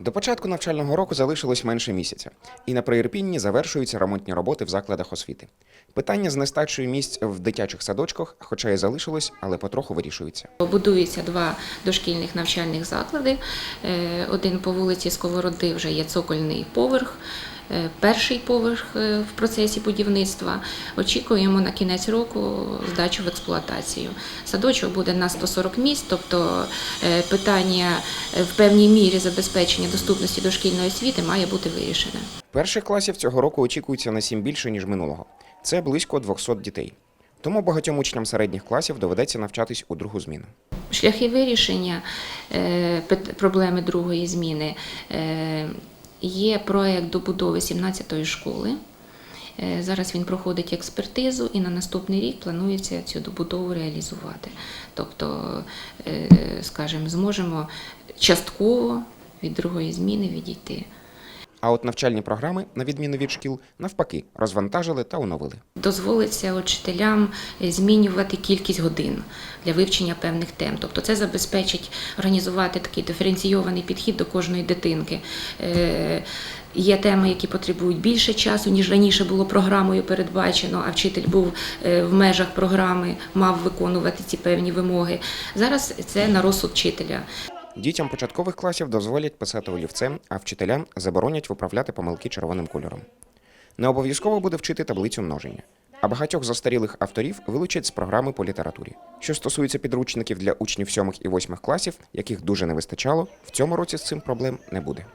До початку навчального року залишилось менше місяця, і на Приірпінні завершуються ремонтні роботи в закладах освіти. Питання з нестачею місць в дитячих садочках, хоча і залишилось, але потроху вирішується. Будується два дошкільних навчальних заклади. Е, Один по вулиці Сковороди вже є цокольний поверх. Е, Перший поверх е, в процесі будівництва. Очікуємо на кінець року здачу в експлуатацію. Садочок буде на 140 місць, тобто е, питання в певній мірі забезпечення доступності дошкільної освіти має бути вирішене. Перших класів цього року очікується на сім більше, ніж минулого. Це близько 200 дітей. Тому багатьом учням середніх класів доведеться навчатись у другу зміну. Шляхи вирішення проблеми другої зміни є проєкт добудови 17-ї школи. Е, Зараз він проходить експертизу і на наступний рік планується цю добудову реалізувати. Тобто, е, скажімо, зможемо частково від другої зміни відійти. А от навчальні програми, на відміну від шкіл, навпаки, розвантажили та оновили. дозволиться учителям змінювати кількість годин для вивчення певних тем. Тобто це забезпечить організувати такий диференційований підхід до кожної дитинки. Е, Є теми, які потребують більше часу, ніж раніше було програмою передбачено, а вчитель був е, в межах програми, мав виконувати ці певні вимоги. Зараз це на розсуд вчителя. Дітям початкових класів дозволять писати олівцем, а вчителям заборонять виправляти помилки червоним кольором. Не обов'язково буде вчити таблицю множення. А багатьох застарілих авторів вилучать з програми по літературі. Що стосується підручників для учнів сьомих і восьмих класів, яких дуже не вистачало, в цьому році з цим проблем не буде.